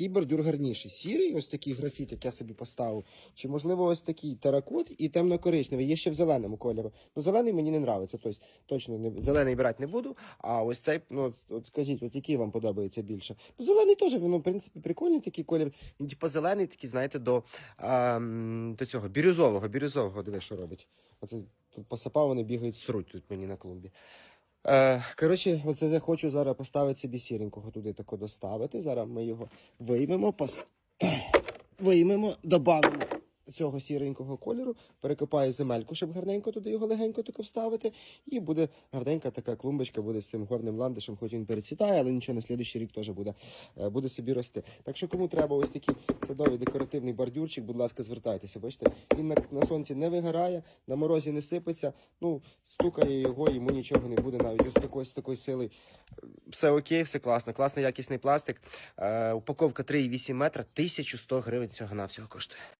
який бордюр гарніший? Сірий, ось такий графіт, як я собі поставив, чи можливо ось такий теракот і темно-коричневий. Є ще в зеленому кольору. Ну, зелений мені не нравиться. Тобто точно не зелений брати не буду. А ось цей, ну от, скажіть, от який вам подобається більше? Ну, зелений теж, він, ну, в принципі, прикольний такий колір. Він типу зелений, такий, знаєте, до, а, до цього бірюзового, бірюзового, диви, що робить. Оце тут посапав, вони бігають сруть тут мені на клумбі. Е, коротше, оце я хочу зараз поставити собі сіренького туди тако доставити. Зараз ми його виймемо, пос... виймемо, додамо цього сіренького кольору, перекопаю земельку, щоб гарненько туди його легенько тако вставити. І буде гарненька така клумбочка буде з цим горним ландишем, хоч він перецвітає, але нічого на слідуючий рік теж буде, е, буде собі рости. Так що кому треба ось такий садовий декоративний бордюрчик, будь ласка, звертайтеся. Бачите, він на, на сонці не вигорає, на морозі не сипеться. Ну, стукає його, йому нічого не буде навіть ось такої, з такої сили. Все окей, все класно. Класний якісний пластик. Е, упаковка 3,8 метра, 1100 гривень всього на всього коштує.